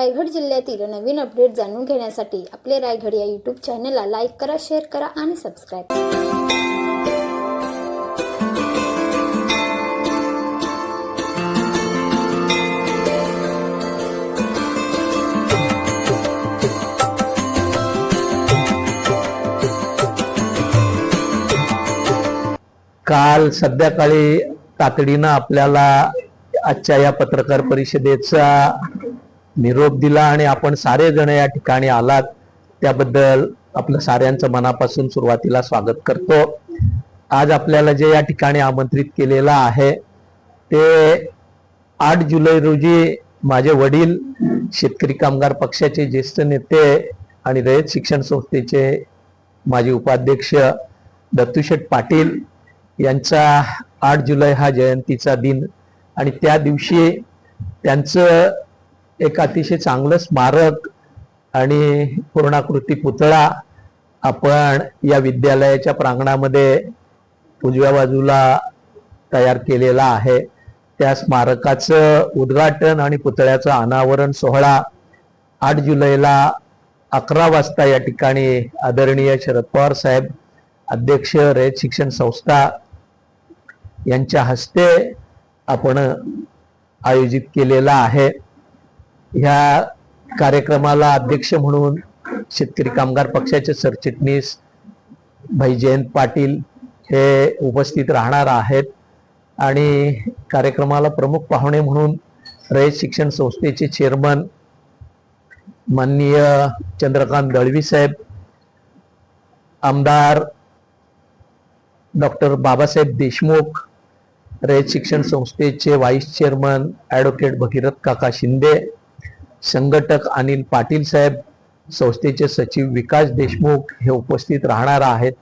रायगड जिल्ह्यातील नवीन अपडेट जाणून घेण्यासाठी आपले रायगड या यूट्यूब चॅनलला लाईक करा शेअर करा आणि सबस्क्राईब करा. काल संध्याकाळी तातडीनं आपल्याला आजच्या या पत्रकार परिषदेचा निरोप दिला आणि आपण सारे जण या ठिकाणी आलात त्याबद्दल आपलं साऱ्यांचं मनापासून सुरुवातीला स्वागत करतो. आज आपल्याला जे या ठिकाणी आमंत्रित केलेलं आहे ते आठ जुलै रोजी माझे वडील शेतकरी कामगार पक्षाचे ज्येष्ठ नेते आणि रयत शिक्षण संस्थेचे माजी उपाध्यक्ष दत्तूशेठ पाटील यांचा आठ जुलै हा जयंतीचा दिन आणि त्या दिवशी त्यांचं एक अतिशय चांगलं स्मारक आणि पूर्णाकृती पुतळा आपण या विद्यालयाच्या प्रांगणामध्ये उजव्या बाजूला तयार केलेला आहे. त्या स्मारकाचं उद्घाटन आणि पुतळ्याचं अनावरण सोहळा आठ जुलैला अकरा वाजता या ठिकाणी आदरणीय शरद पवार साहेब अध्यक्ष रयत शिक्षण संस्था यांच्या हस्ते आपण आयोजित केलेला आहे. ह्या कार्यक्रमाला अध्यक्ष म्हणून शेतकरी कामगार पक्षाचे सरचिटणीस भाई जयंत पाटील हे उपस्थित राहणार आहेत आणि कार्यक्रमाला प्रमुख पाहुणे म्हणून रयत शिक्षण संस्थेचे चेअरमन माननीय चंद्रकांत दळवी साहेब आमदार डॉक्टर बाबासाहेब देशमुख रयत शिक्षण संस्थेचे व्हाईस चेअरमन ॲडव्होकेट भगीरथ काका शिंदे संघटक अनिल पाटील साहेब संस्थेचे सचिव विकास देशमुख हे उपस्थित राहणार आहेत.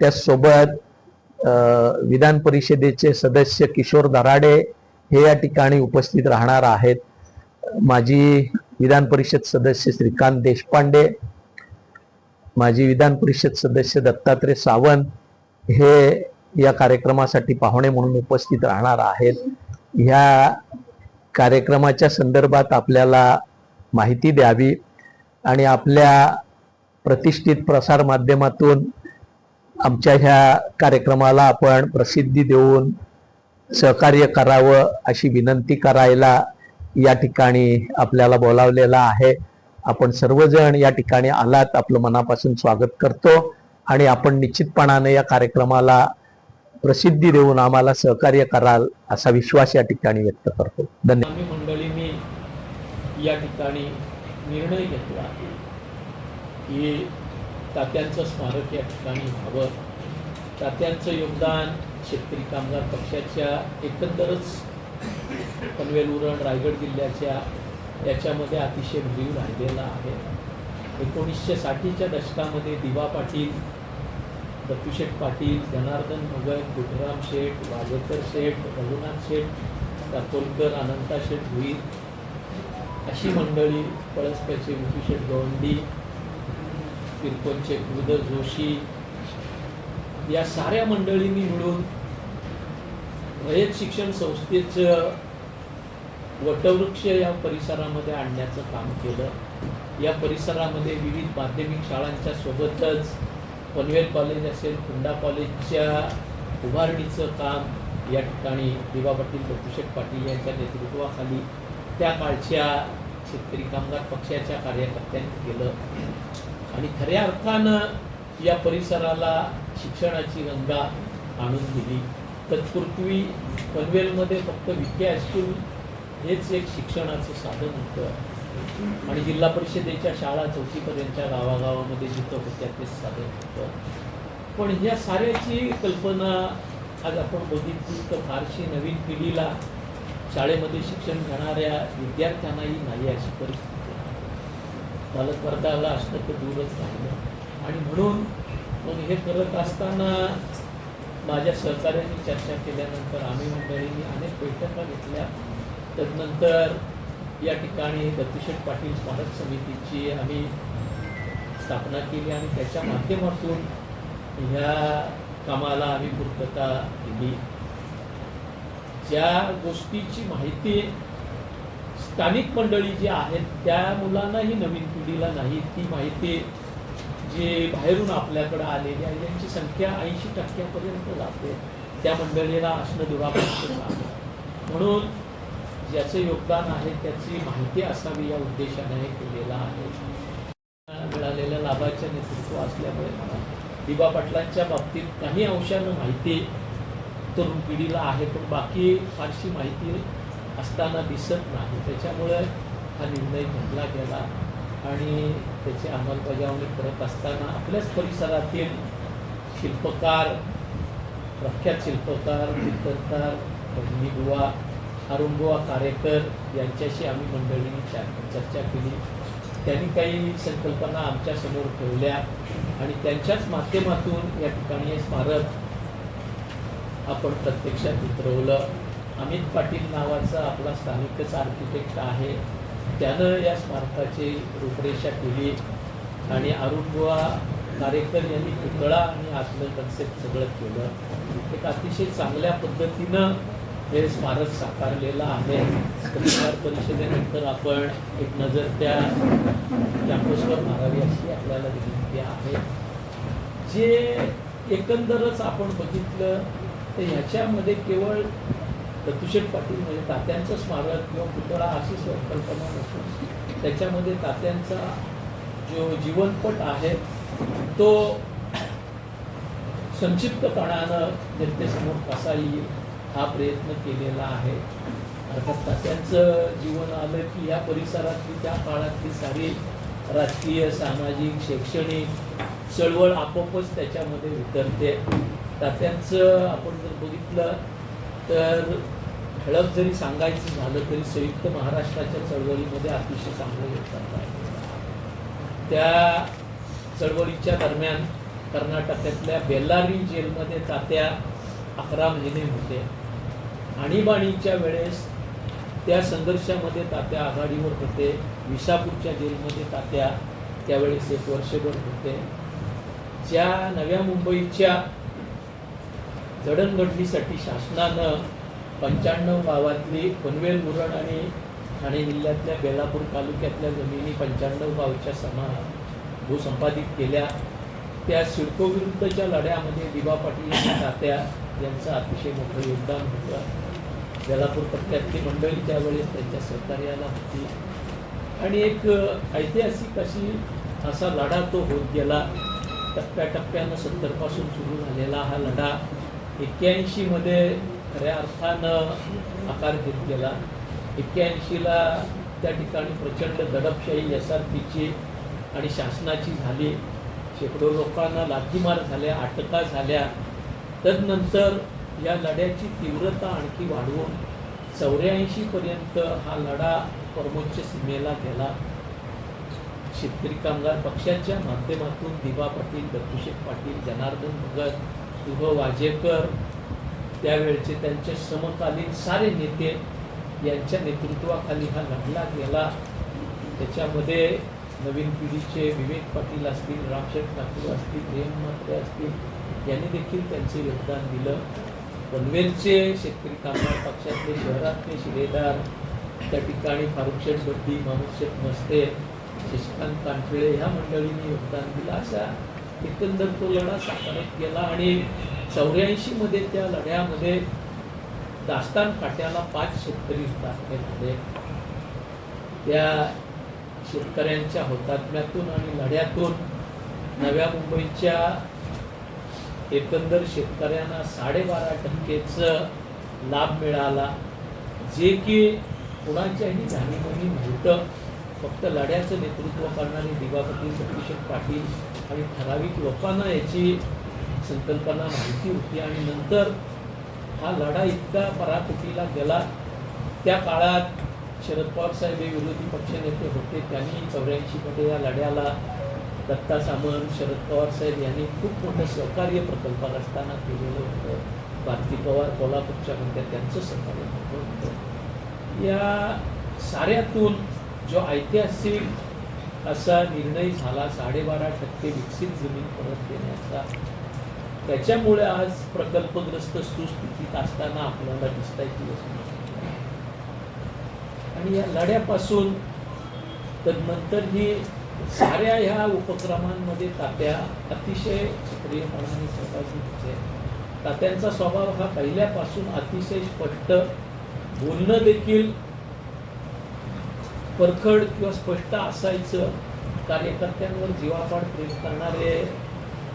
त्याचसोबत विधान परिषदेचे सदस्य किशोर दराडे हे या ठिकाणी उपस्थित राहणार आहेत. माजी विधान परिषद सदस्य श्रीकांत देशपांडे माजी विधान परिषद सदस्य दत्तात्रय सावंत हे या कार्यक्रमासाठी पाहुणे म्हणून उपस्थित राहणार आहेत. ह्या कार्यक्रमाच्या संदर्भात आपल्याला माहिती द्यावी आणि आपल्या प्रतिष्ठित प्रसार माध्यमातून आमच्या ह्या कार्यक्रमाला आपण प्रसिद्धी देऊन सहकार्य करावं अशी विनंती करायला या ठिकाणी आपल्याला बोलावलेला आहे. आपण सर्वजण या ठिकाणी आलात आपलं मनापासून स्वागत करतो आणि आपण निश्चितपणाने या कार्यक्रमाला प्रसिद्धी देऊन आम्हाला सहकार्य कराल असा विश्वास या ठिकाणी व्यक्त करतो. धन्यवाद आम्ही या ठिकाणी निर्णय घेतला की तात्यांचं स्मारक या ठिकाणी व्हावं. तात्यांचं योगदान शेतकरी कामगार पक्षाच्या एकंदरच पनवेल उरण रायगड जिल्ह्याच्या याच्यामध्ये अतिशय भरीव राहिलेला आहे. एकोणीसशे साठीच्या दशकामध्ये दिवा पाटील दत्तूशेठ पाटील जनार्दन भगत गुटराम शेठ वाजेकर शेठ रघुनाथ शेठ दापोलकर अनंता शेठ भुईर अशी मंडळी पळसप्याचे विशेष गवंडी किरकोळचे गुरुदर जोशी या साऱ्या मंडळींनी मिळून रयत शिक्षण संस्थेचं वटवृक्ष या परिसरामध्ये आणण्याचं काम केलं. या परिसरामध्ये विविध माध्यमिक शाळांच्या सोबतच पनवेल कॉलेज असेल कुंडा कॉलेजच्या उभारणीचं काम या ठिकाणी दिवा पाटील दत्तूशेठ पाटील यांच्या नेतृत्वाखाली त्या काळच्या शेतकरी कामगार पक्षाच्या कार्यकर्त्यांनी केलं. आणि खऱ्या अर्थानं या परिसराला शिक्षणाची गंगा आणून दिली. तत्पूर्वी पनवेलमध्ये फक्त विखे हायस्कूल हेच एक शिक्षणाचं साधन होतं. आणि जिल्हा परिषदेच्या शाळा चौथीपर्यंतच्या गावागावामध्ये जिथं होत्या तेच साधन होतं. पण ह्या साऱ्याची कल्पना आज आपण बघितली तर फारशी नवीन पिढीला शाळेमध्ये शिक्षण घेणाऱ्या विद्यार्थ्यांनाही नाही अशी परिस्थिती आहे. पालकवर्गाला असणं तर दूरच राहिलं. आणि म्हणून मग हे करत असताना माझ्या सहकाऱ्यांनी चर्चा केल्यानंतर आम्ही मंडळींनी अनेक बैठका घेतल्या. तदनंतर या ठिकाणी दत्तशेठ पाटील स्मारक समितीची आम्ही स्थापना केली आणि त्याच्या माध्यमातून ह्या कामाला आम्ही पूर्तता दिली. ज्या गोष्टीची माहिती स्थानिक मंडळी जी आहेत त्या मुलांनाही नवीन पिढीला नाही. ती माहिती जे बाहेरून आपल्याकडे आलेली आहे यांची संख्या ऐंशी टक्क्यापर्यंत जाते. त्या मंडळीला असणं दुरापास्त आहे म्हणून ज्याचं योगदान आहे त्याची माहिती असावी या उद्देशाने केलेला केलेलं आहे. मिळालेल्या लाभाच्या नेतृत्व असल्यामुळे मला दिबा पाटलांच्या बाबतीत काही अंशानं माहिती तरुण पिढीला आहे पण बाकी फारशी माहिती असताना दिसत नाही. त्याच्यामुळे हा निर्णय घेतला गेला आणि त्याची अंमलबजावणी करत असताना आपल्याच परिसरातील शिल्पकार प्रख्यात शिल्पकार चित्रकार भजनी अरुणबुवा कारेकर यांच्याशी आम्ही मंडळींनी चर्चा केली. त्यांनी काही संकल्पना आमच्यासमोर ठेवल्या आणि त्यांच्याच माध्यमातून या ठिकाणी हे स्मारक आपण प्रत्यक्षात उतरवलं अमित पाटील नावाचा आपला स्थानिकच आर्किटेक्ट आहे. त्यानं या स्मारकाची रूपरेषा केली. आणि अरुणबुवा कारेकर यांनी पुतळा आणि आतलं कन्सेप्ट सगळं केलं. एक अतिशय चांगल्या पद्धतीनं हे स्मारक साकारलेलं आहे. पत्रकार परिषदेनंतर आपण एक नजर त्या कॅम्पसवर मारावी अशी आपल्याला विनंती आहे. जे एकंदरच आपण बघितलं तर ह्याच्यामध्ये केवळ दत्तूशेठ पाटील म्हणजे तात्यांचं स्मारक किंवा पुतळा अशी संकल्पना नसून त्याच्यामध्ये तात्यांचा जो जीवनपट आहे तो संक्षिप्तपणानं जनतेसमोर कसा येईल हा प्रयत्न केलेला आहे. अर्थात तात्यांचं जीवन आलं की या परिसरातली त्या काळातली सारी राजकीय सामाजिक शैक्षणिक चळवळ आपोआपच त्याच्यामध्ये उतरते तात्यांचं आपण जर बघितलं तर ठळक जरी सांगायचं झालं तरी संयुक्त महाराष्ट्राच्या चळवळीमध्ये अतिशय चांगलं योगदान आहे. त्या चळवळीच्या दरम्यान कर्नाटकातल्या बेल्लारी जेलमध्ये तात्या अकरा महिने होते. आणीबाणीच्या वेळेस त्या संघर्षामध्ये तात्या आघाडीवर होते. विसापूरच्या जेलमध्ये तात्या त्यावेळेस एक वर्षभर होते. ज्या नव्या मुंबईच्या जडणघडणीसाठी शासनानं पंच्याण्णव गावातली पनवेल मुरण आणि ठाणे जिल्ह्यातल्या बेलापूर तालुक्यातल्या जमिनी पंच्याण्णव गावच्या समा भूसंपादित केल्या. त्या सिडकोविरुद्धच्या लढ्यामध्ये दिबा पाटील यांच्या तात्या यांचं अतिशय मोठं योगदान होतं. बेलापूर पट्ट्यातली मंडळी त्यावेळेस त्यांच्या सहकार्याला होती. आणि एक ऐतिहासिक अशी असा लढा तो होत गेला. टप्प्याटप्प्यानं सत्तरपासून सुरू झालेला हा लढा. एक्क्याऐंशीमध्ये खऱ्या अर्थानं आकार घेत गेला. एक्क्याऐंशीला त्या ठिकाणी प्रचंड दडपशाही एस आर पीची आणि शासनाची झाली. शेकडो लोकांना लाठीमार झाल्या अटका झाल्या. तदनंतर या लढ्याची तीव्रता आणखी वाढवून चौऱ्याऐंशीपर्यंत हा लढा परमोच्च सीमेला गेला. शेतकरी कामगार पक्षाच्या माध्यमातून दिबा पाटील दत्तूशेठ पाटील जनार्दन भगत शुभ वाजेकर त्यावेळचे त्यांचे समकालीन सारे नेते यांच्या नेतृत्वाखाली हा लढला गेला. त्याच्यामध्ये नवीन पिढीचे विवेक पाटील असतील रामशेठ ठाकूर असतील प्रेम म्हात्रे असतील यांनी देखील त्यांचे योगदान दिलं. पनवेलचे शेतकरी कामगार पक्षातले शहरातले शिलेदार त्या ठिकाणी फारुखशेठ बड्डी मामुशेठ मस्ते शशिकांत कानफिळे ह्या मंडळींनी योगदान दिलं. अशा एकंदर तो लढा साकारत गेला आणि चौऱ्याऐंशीमध्ये त्या लढ्यामध्ये दास्तान काट्याला पाच शेतकरी हुतात्मे झाले त्या शेतकऱ्यांच्या होतात्म्यातून आणि लढ्यातून नव्या मुंबईच्या एकंदर शेतकऱ्यांना साडेबारा टक्केचं लाभ मिळाला. जे की कुणाच्याही जाणीवही नव्हतं. फक्त लढ्याचं नेतृत्व करणारे दिवापती सतीश पाटील आणि ठराविक लोकांना याची संकल्पना माहिती होती आणि नंतर हा लढा इतका पराकुटीला गेला. त्या काळात शरद पवार साहेब हे विरोधी पक्षनेते होते त्यांनी चौऱ्याऐंशीमध्ये या लढ्याला दत्ता सामंत शरद पवार साहेब यांनी खूप मोठं सहकार्य प्रकल्पात असताना केलेलं होतं. भारती पवार कोल्हापूरच्या म्हणत्या त्यांचं सहकार्य होतं. या साऱ्यातून जो ऐतिहासिक असा निर्णय झाला साडेबारा टक्के विकसित जमीन परत देण्याचा. त्याच्यामुळे आज प्रकल्पग्रस्त सुस्थितीत असताना आपल्याला दिसत आहे की आणि या लढ्यापासून तर नंतर ही साऱ्या ह्या उपक्रमांमध्ये तात्या अतिशय सक्रियपणाने सहभागी होते. तात्यांचा स्वभाव हा पहिल्यापासून अतिशय स्पष्ट. बोलणं देखील परखड किंवा स्पष्ट असायचं कार्यकर्त्यांवर जीवापाड प्रेम करणारे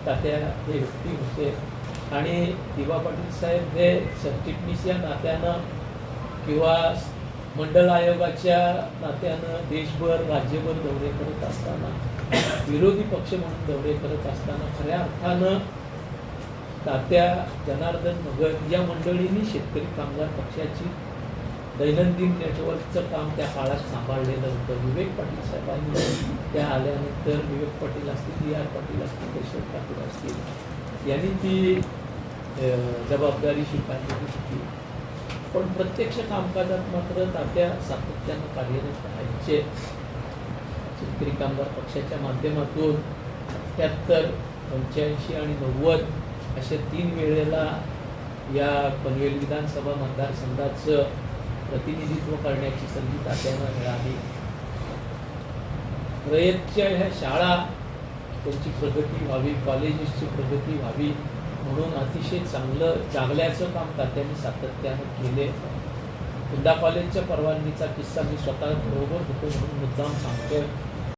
तात्या हे व्यक्ती होते. आणि दिवा पाटील साहेब हे सरचिटणीस या नात्यानं किंवा मंडळ आयोगाच्या नात्यानं देशभर राज्यभर दौरे करत असताना विरोधी पक्ष म्हणून दौरे करत असताना खऱ्या अर्थानं तात्या जनार्दन मगर या मंडळींनी शेतकरी कामगार पक्षाची दैनंदिन नेटवर्कचं काम त्या काळात सांभाळलेलं होतं. विवेक पाटील साहेबांनी त्या आल्यानंतर विवेक पाटील असतील डी आर पाटील असतील केशव पाटील असतील यांनी ती जबाबदारी स्वीकारलेली होती. पण प्रत्यक्ष कामकाजात मात्र तात्या सातत्यानं कार्यरत राहायचे. शेतकरी कामगार पक्षाच्या माध्यमातून अठ्ठ्याहत्तर पंच्याऐंशी आणि नव्वद अशा तीन वेळेला या पनवेल विधानसभा मतदारसंघाचं प्रतिनिधित्व करण्याची संधी तात्यांना मिळाली. रयतच्या ह्या शाळा त्यांची प्रगती व्हावी कॉलेजेसची प्रगती व्हावी म्हणून अतिशय चांगलं जागल्याचं काम तात्यांनी सातत्यानं केले हुंडा कॉलेजच्या परवानगीचा किस्सा मी स्वतः बरोबर होतो म्हणून मुद्दाम सांगतोय.